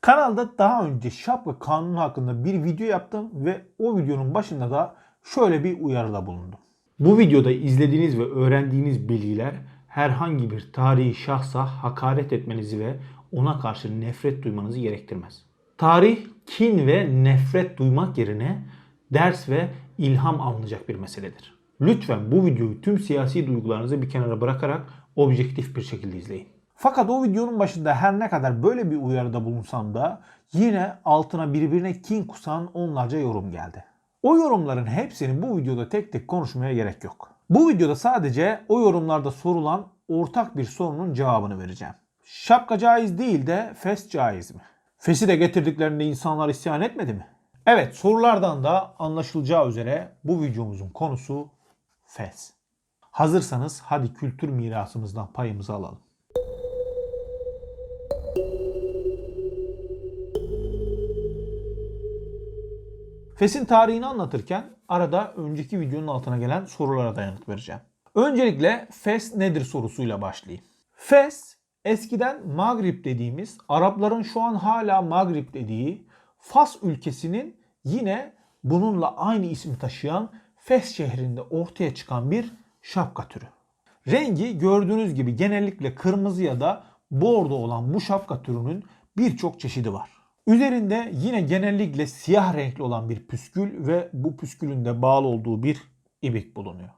Kanalda daha önce şapka kanunu hakkında bir video yaptım ve o videonun başında da şöyle bir uyarıda bulundum. Bu videoda izlediğiniz ve öğrendiğiniz bilgiler herhangi bir tarihi şahsa hakaret etmenizi ve ona karşı nefret duymanızı gerektirmez. Tarih, kin ve nefret duymak yerine ders ve ilham alınacak bir meseledir. Lütfen bu videoyu tüm siyasi duygularınızı bir kenara bırakarak objektif bir şekilde izleyin. Fakat o videonun başında her ne kadar böyle bir uyarıda bulunsam da yine altına birbirine kin kusan onlarca yorum geldi. O yorumların hepsini bu videoda tek tek konuşmaya gerek yok. Bu videoda sadece o yorumlarda sorulan ortak bir sorunun cevabını vereceğim. Şapka caiz değil de fes caiz mi? Fesi de getirdiklerinde insanlar isyan etmedi mi? Evet sorulardan da anlaşılacağı üzere bu videomuzun konusu fes. Hazırsanız hadi kültür mirasımızdan payımızı alalım. Fes'in tarihini anlatırken arada önceki videonun altına gelen sorulara da yanıt vereceğim. Öncelikle Fes nedir sorusuyla başlayayım. Fes eskiden Magrib dediğimiz Arapların şu an hala Magrib dediği Fas ülkesinin yine bununla aynı ismi taşıyan Fes şehrinde ortaya çıkan bir şapka türü. Rengi gördüğünüz gibi genellikle kırmızı ya da bordo olan bu şapka türünün birçok çeşidi var. Üzerinde yine genellikle siyah renkli olan bir püskül ve bu püskülün de bağlı olduğu bir ibik bulunuyor.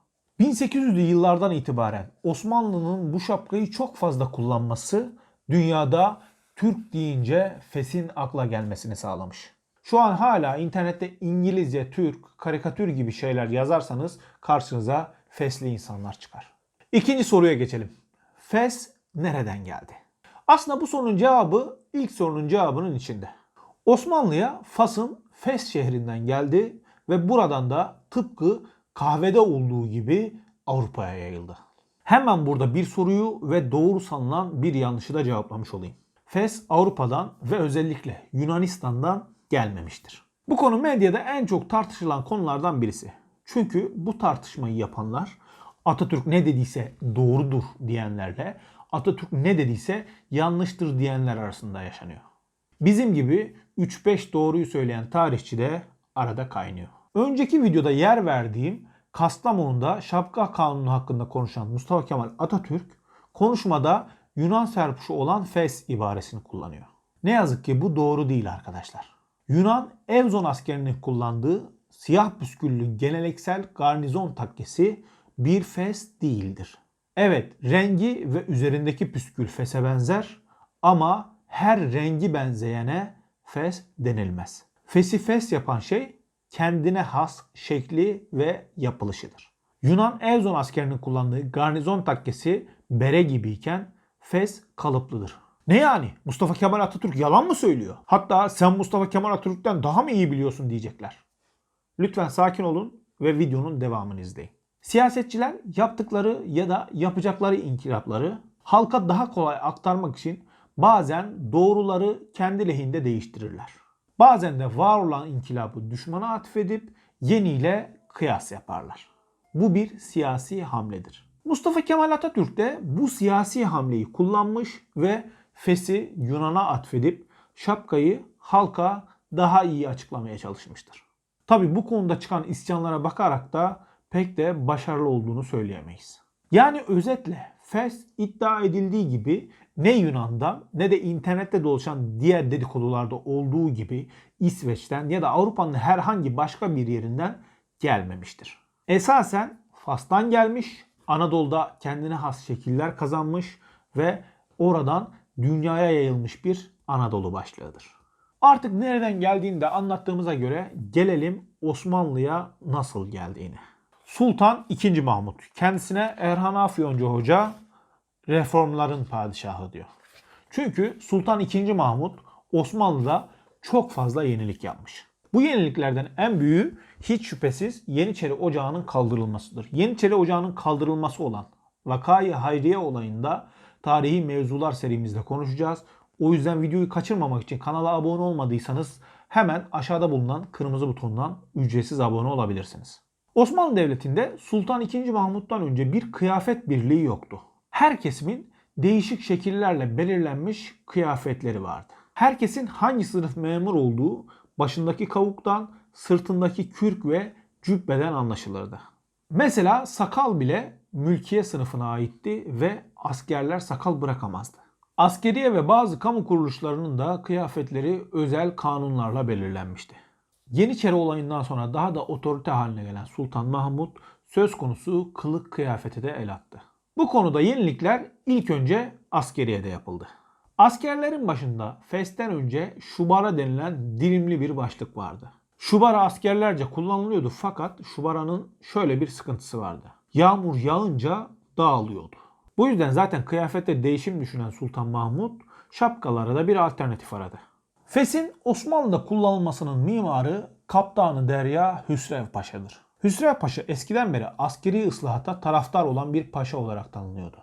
1800'lü yıllardan itibaren Osmanlı'nın bu şapkayı çok fazla kullanması dünyada Türk deyince Fes'in akla gelmesini sağlamış. Şu an hala internette İngilizce, Türk, karikatür gibi şeyler yazarsanız karşınıza Fesli insanlar çıkar. İkinci soruya geçelim. Fes nereden geldi? Aslında bu sorunun cevabı ilk sorunun cevabının içinde. Osmanlı'ya Fas'ın Fes şehrinden geldi ve buradan da tıpkı kahvede olduğu gibi Avrupa'ya yayıldı. Hemen burada bir soruyu ve doğru sanılan bir yanlışı da cevaplamış olayım. Fes Avrupa'dan ve özellikle Yunanistan'dan gelmemiştir. Bu konu medyada en çok tartışılan konulardan birisi. Çünkü bu tartışmayı yapanlar Atatürk ne dediyse doğrudur diyenlerle Atatürk ne dediyse yanlıştır diyenler arasında yaşanıyor. Bizim gibi 3-5 doğruyu söyleyen tarihçi de arada kaynıyor. Önceki videoda yer verdiğim Kastamonu'da şapka kanunu hakkında konuşan Mustafa Kemal Atatürk konuşmada Yunan serpuşu olan fes ibaresini kullanıyor. Ne yazık ki bu doğru değil arkadaşlar. Yunan Evzon askerinin kullandığı siyah püsküllü geleneksel garnizon takkesi bir fes değildir. Evet rengi ve üzerindeki püskül fese benzer ama her rengi benzeyene fes denilmez. Fesi fes yapan şey kendine has şekli ve yapılışıdır. Yunan Evzon askerinin kullandığı garnizon takkesi bere gibiyken fes kalıplıdır. Ne yani? Mustafa Kemal Atatürk yalan mı söylüyor? Hatta sen Mustafa Kemal Atatürk'ten daha mı iyi biliyorsun diyecekler. Lütfen sakin olun ve videonun devamını izleyin. Siyasetçiler yaptıkları ya da yapacakları inkılapları halka daha kolay aktarmak için bazen doğruları kendi lehinde değiştirirler. Bazen de var olan inkılabı düşmana atfedip yeniyle kıyas yaparlar. Bu bir siyasi hamledir. Mustafa Kemal Atatürk de bu siyasi hamleyi kullanmış ve Fes'i Yunan'a atfedip şapkayı halka daha iyi açıklamaya çalışmıştır. Tabi bu konuda çıkan isyanlara bakarak da pek de başarılı olduğunu söyleyemeyiz. Yani özetle Fes iddia edildiği gibi ne Yunan'dan ne de internette dolaşan diğer dedikodularda olduğu gibi İsveç'ten ya da Avrupa'nın herhangi başka bir yerinden gelmemiştir. Esasen Fas'tan gelmiş, Anadolu'da kendine has şekiller kazanmış ve oradan dünyaya yayılmış bir Anadolu başlığıdır. Artık nereden geldiğini de anlattığımıza göre gelelim Osmanlı'ya nasıl geldiğine. Sultan II. Mahmut kendisine Erhan Afyoncu Hoca reformların padişahı diyor. Çünkü Sultan II. Mahmut Osmanlı'da çok fazla yenilik yapmış. Bu yeniliklerden en büyüğü hiç şüphesiz Yeniçeri Ocağı'nın kaldırılmasıdır. Yeniçeri Ocağı'nın kaldırılması olan Vakayı Hayriye olayında tarihi mevzular serimizde konuşacağız. O yüzden videoyu kaçırmamak için kanala abone olmadıysanız hemen aşağıda bulunan kırmızı butondan ücretsiz abone olabilirsiniz. Osmanlı Devleti'nde Sultan II. Mahmut'tan önce bir kıyafet birliği yoktu. Her kesimin değişik şekillerle belirlenmiş kıyafetleri vardı. Herkesin hangi sınıf memur olduğu başındaki kavuktan, sırtındaki kürk ve cübbeden anlaşılırdı. Mesela sakal bile mülkiye sınıfına aitti ve askerler sakal bırakamazdı. Askeriye ve bazı kamu kuruluşlarının da kıyafetleri özel kanunlarla belirlenmişti. Yeniçeri olayından sonra daha da otorite haline gelen Sultan Mahmut söz konusu kılık kıyafete de el attı. Bu konuda yenilikler ilk önce askeriyede yapıldı. Askerlerin başında festen önce şubara denilen dilimli bir başlık vardı. Şubara askerlerce kullanılıyordu fakat şubaranın şöyle bir sıkıntısı vardı. Yağmur yağınca dağılıyordu. Bu yüzden zaten kıyafette değişim düşünen Sultan Mahmut şapkalara da bir alternatif aradı. Fes'in Osmanlı'da kullanılmasının mimarı Kaptanı Derya Hüsrev Paşa'dır. Hüsrev Paşa eskiden beri askeri ıslahata taraftar olan bir paşa olarak tanınıyordu.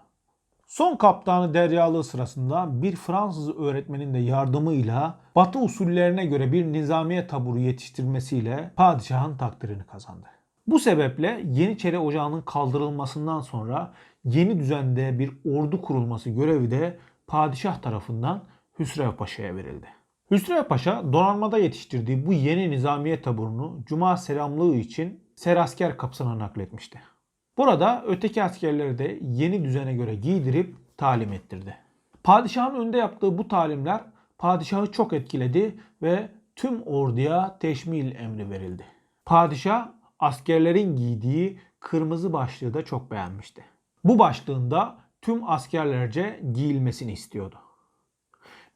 Son kaptanı deryalığı sırasında bir Fransız öğretmenin de yardımıyla Batı usullerine göre bir nizamiye taburu yetiştirmesiyle padişahın takdirini kazandı. Bu sebeple Yeniçeri Ocağı'nın kaldırılmasından sonra yeni düzende bir ordu kurulması görevi de padişah tarafından Hüsrev Paşa'ya verildi. Hüsrev Paşa donanmada yetiştirdiği bu yeni nizamiye taburunu Cuma selamlığı için Serasker kapısına nakletmişti. Burada öteki askerleri de yeni düzene göre giydirip talim ettirdi. Padişahın önünde yaptığı bu talimler padişahı çok etkiledi ve tüm orduya teşmil emri verildi. Padişah askerlerin giydiği kırmızı başlığı da çok beğenmişti. Bu başlığında tüm askerlerce giyilmesini istiyordu.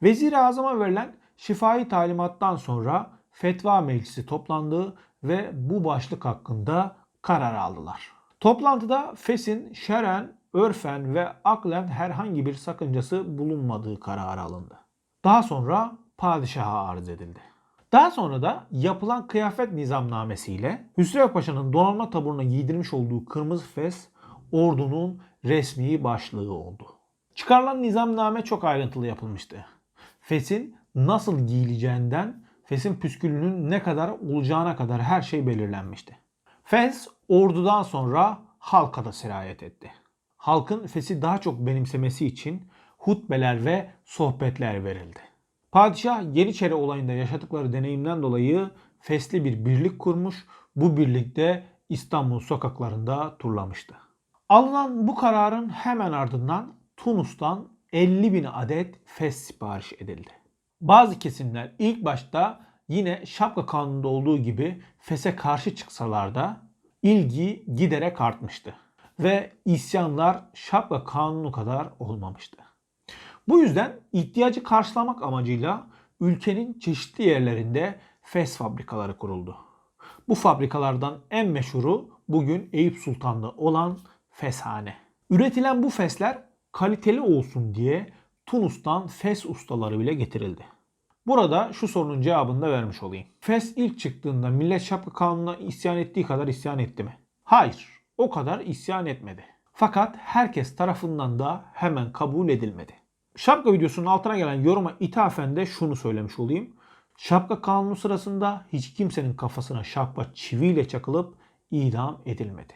Vezir-i Azam'a verilen şifai talimattan sonra fetva meclisi toplandı ve bu başlık hakkında karar aldılar. Toplantıda Fes'in şeren, örfen ve aklen herhangi bir sakıncası bulunmadığı kararı alındı. Daha sonra padişaha arz edildi. Daha sonra da yapılan kıyafet nizamnamesiyle Hüsrev Paşa'nın donanma taburuna giydirmiş olduğu kırmızı fes ordunun resmi başlığı oldu. Çıkarılan nizamname çok ayrıntılı yapılmıştı. Fes'in nasıl giyileceğinden Fes'in püskülünün ne kadar olacağına kadar her şey belirlenmişti. Fes ordudan sonra halka da sirayet etti. Halkın Fes'i daha çok benimsemesi için hutbeler ve sohbetler verildi. Padişah Yeniçeri olayında yaşadıkları deneyimden dolayı Fesli bir birlik kurmuş, bu birlikte İstanbul sokaklarında turlamıştı. Alınan bu kararın hemen ardından Tunus'tan 50 bin adet Fes sipariş edildi. Bazı kesimler ilk başta yine şapka kanununda olduğu gibi Fes'e karşı çıksalar da ilgi giderek artmıştı. Ve isyanlar şapka kanunu kadar olmamıştı. Bu yüzden ihtiyacı karşılamak amacıyla ülkenin çeşitli yerlerinde fes fabrikaları kuruldu. Bu fabrikalardan en meşhuru bugün Eyüp Sultan'da olan Feshane. Üretilen bu fesler kaliteli olsun diye Tunus'tan fes ustaları bile getirildi. Burada şu sorunun cevabını da vermiş olayım. Fes ilk çıktığında millet şapka kanununa isyan ettiği kadar isyan etti mi? Hayır, o kadar isyan etmedi. Fakat herkes tarafından da hemen kabul edilmedi. Şapka videosunun altına gelen yoruma ithafen de şunu söylemiş olayım. Şapka kanunu sırasında hiç kimsenin kafasına şapka çiviyle çakılıp idam edilmedi.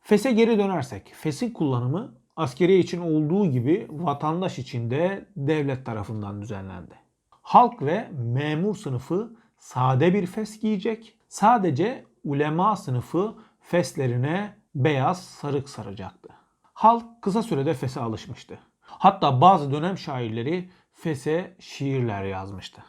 FES'e geri dönersek, FES'in kullanımı askeri için olduğu gibi vatandaş için de devlet tarafından düzenlendi. Halk ve memur sınıfı sade bir fes giyecek. Sadece ulema sınıfı feslerine beyaz sarık saracaktı. Halk kısa sürede fese alışmıştı. Hatta bazı dönem şairleri fese şiirler yazmıştı.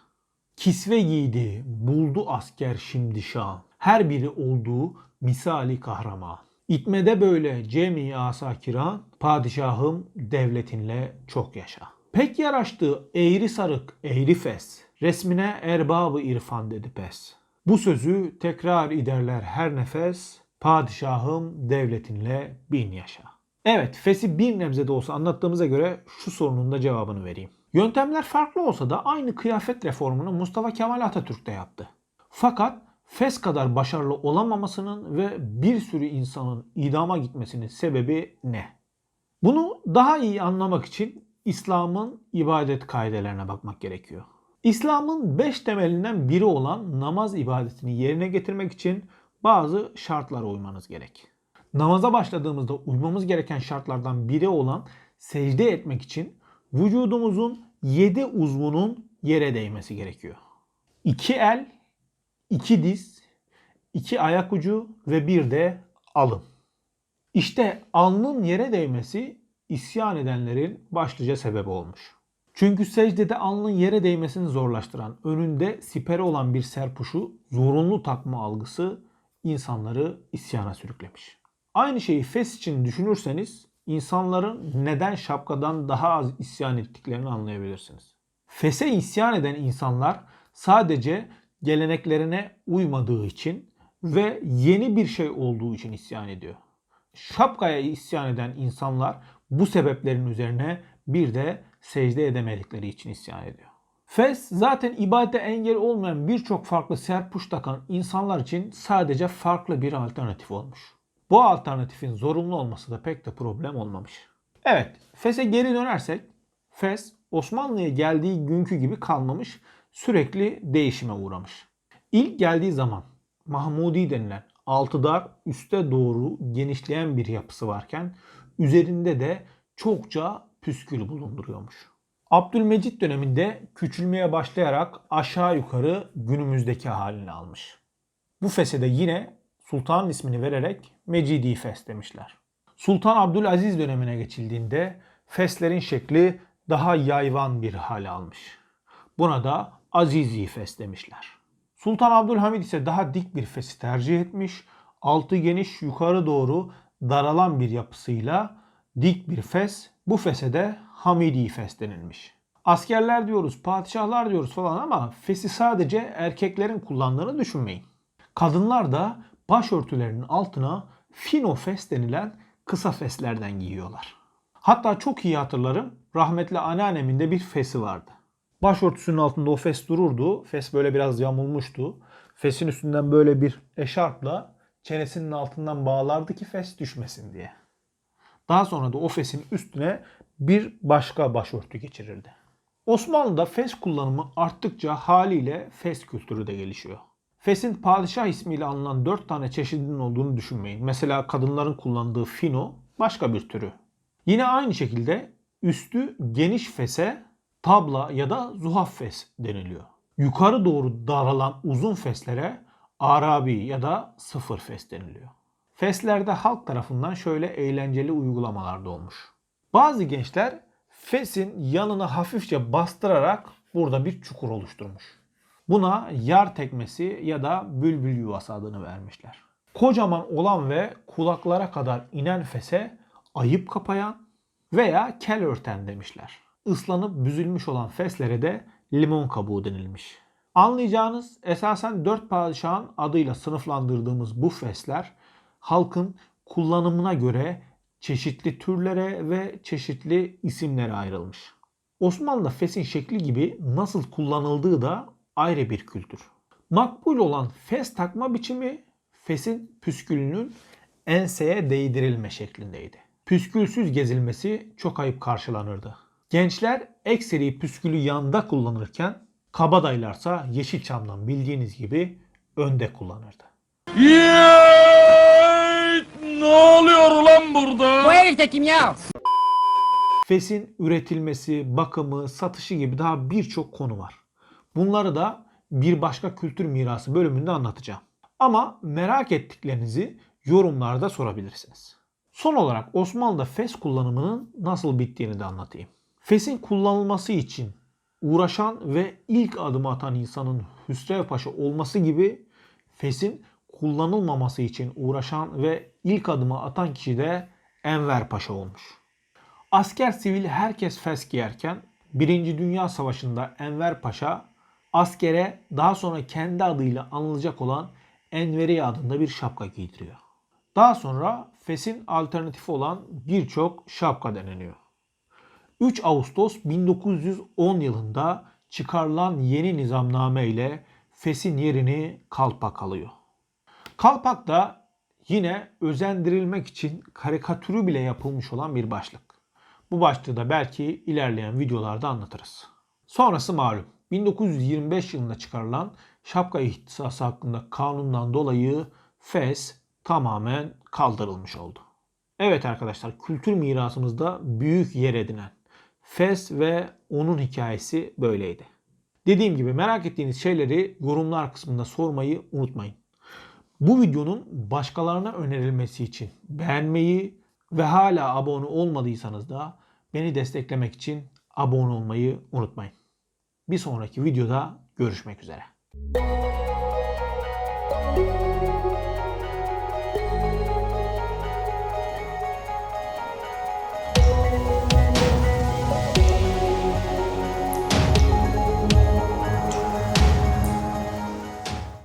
Kisve giydi, buldu asker şimdi şan. Her biri olduğu misali kahraman. İtmede böyle cemi asa kiran, padişahım devletinle çok yaşa. Pek yaraştı eğri sarık, eğri fes. Resmine erbabı irfan dedi pes. Bu sözü tekrar ederler her nefes. Padişahım devletinle bin yaşa. Evet, Fes'i bir nebze de olsa anlattığımıza göre şu sorunun da cevabını vereyim. Yöntemler farklı olsa da aynı kıyafet reformunu Mustafa Kemal Atatürk de yaptı. Fakat Fes kadar başarılı olamamasının ve bir sürü insanın idama gitmesinin sebebi ne? Bunu daha iyi anlamak için İslam'ın ibadet kaidelerine bakmak gerekiyor. İslam'ın beş temelinden biri olan namaz ibadetini yerine getirmek için bazı şartlara uymanız gerek. Namaza başladığımızda uymamız gereken şartlardan biri olan secde etmek için vücudumuzun 7 uzvunun yere değmesi gerekiyor. İki el, iki diz, iki ayak ucu ve bir de alın. İşte alnın yere değmesi isyan edenlerin başlıca sebebi olmuş. Çünkü secdede alnın yere değmesini zorlaştıran, önünde siperi olan bir serpuşu zorunlu takma algısı insanları isyana sürüklemiş. Aynı şeyi fes için düşünürseniz insanların neden şapkadan daha az isyan ettiklerini anlayabilirsiniz. Fes'e isyan eden insanlar sadece geleneklerine uymadığı için ve yeni bir şey olduğu için isyan ediyor. Şapkaya isyan eden insanlar bu sebeplerin üzerine bir de secde edemedikleri için isyan ediyor. Fes zaten ibadete engel olmayan birçok farklı serpuş takan insanlar için sadece farklı bir alternatif olmuş. Bu alternatifin zorunlu olması da pek de problem olmamış. Evet, Fes'e geri dönersek, Fes Osmanlı'ya geldiği günkü gibi kalmamış, sürekli değişime uğramış. İlk geldiği zaman Mahmudi denilen altı dar üste doğru genişleyen bir yapısı varken üzerinde de çokça püskül bulunduruyormuş. Abdülmecit döneminde küçülmeye başlayarak aşağı yukarı günümüzdeki halini almış. Bu fese de yine sultanın ismini vererek Mecidi Fes demişler. Sultan Abdülaziz dönemine geçildiğinde feslerin şekli daha yayvan bir hale almış. Buna da Azizi Fes demişler. Sultan Abdülhamid ise daha dik bir fesi tercih etmiş. Altı geniş yukarı doğru daralan bir yapısıyla dik bir fes. Bu fese de Hamidi fes denilmiş. Askerler diyoruz, padişahlar diyoruz falan ama fesi sadece erkeklerin kullandığını düşünmeyin. Kadınlar da başörtülerinin altına fino fes denilen kısa feslerden giyiyorlar. Hatta çok iyi hatırlarım rahmetli anneannemin de bir fesi vardı. Başörtüsünün altında o fes dururdu. Fes böyle biraz yamulmuştu. Fesin üstünden böyle bir eşarpla çenesinin altından bağlardı ki fes düşmesin diye. Daha sonra da o fesin üstüne bir başka başörtü geçirirdi. Osmanlı'da fes kullanımı arttıkça haliyle fes kültürü de gelişiyor. Fes'in padişah ismiyle anılan 4 tane çeşidinin olduğunu düşünmeyin. Mesela kadınların kullandığı fino başka bir türü. Yine aynı şekilde üstü geniş fese tabla ya da zuhaf fes deniliyor. Yukarı doğru daralan uzun feslere Arabi ya da sıfır fes deniliyor. Feslerde halk tarafından şöyle eğlenceli uygulamalar da olmuş. Bazı gençler fesin yanına hafifçe bastırarak burada bir çukur oluşturmuş. Buna yar tekmesi ya da bülbül yuvası adını vermişler. Kocaman olan ve kulaklara kadar inen fese ayıp kapayan veya kel örten demişler. Islanıp büzülmüş olan feslere de limon kabuğu denilmiş. Anlayacağınız esasen dört padişahın adıyla sınıflandırdığımız bu fesler halkın kullanımına göre çeşitli türlere ve çeşitli isimlere ayrılmış. Osmanlı'da fesin şekli gibi nasıl kullanıldığı da ayrı bir kültür. Makbul olan fes takma biçimi fesin püskülünün enseye değdirilme şeklindeydi. Püskülsüz gezilmesi çok ayıp karşılanırdı. Gençler ekseri püskülü yanda kullanırken kabadaylarsa Yeşilçam'dan bildiğiniz gibi önde kullanırdı. Yeeey! Ne oluyor ulan burada? Bu herif de kim ya? Fes'in üretilmesi, bakımı, satışı gibi daha birçok konu var. Bunları da bir başka kültür mirası bölümünde anlatacağım. Ama merak ettiklerinizi yorumlarda sorabilirsiniz. Son olarak Osmanlı'da fes kullanımının nasıl bittiğini de anlatayım. Fes'in kullanılması için uğraşan ve ilk adımı atan insanın Hüsrev Paşa olması gibi Fes'in kullanılmaması için uğraşan ve ilk adımı atan kişi de Enver Paşa olmuş. Asker sivil herkes fes giyerken 1. Dünya Savaşı'nda Enver Paşa askere daha sonra kendi adıyla anılacak olan Enveri adında bir şapka giydiriyor. Daha sonra Fes'in alternatifi olan birçok şapka deneniyor. 3 Ağustos 1910 yılında çıkarılan yeni nizamname ile Fes'in yerini kalpak alıyor. Kalpak da yine özendirilmek için karikatürü bile yapılmış olan bir başlık. Bu başlığı da belki ilerleyen videolarda anlatırız. Sonrası malum. 1925 yılında çıkarılan şapka ihtisası hakkında kanundan dolayı fes tamamen kaldırılmış oldu. Evet arkadaşlar kültür mirasımızda büyük yer edinen Fes ve onun hikayesi böyleydi. Dediğim gibi merak ettiğiniz şeyleri yorumlar kısmında sormayı unutmayın. Bu videonun başkalarına önerilmesi için beğenmeyi ve hala abone olmadıysanız da beni desteklemek için abone olmayı unutmayın. Bir sonraki videoda görüşmek üzere.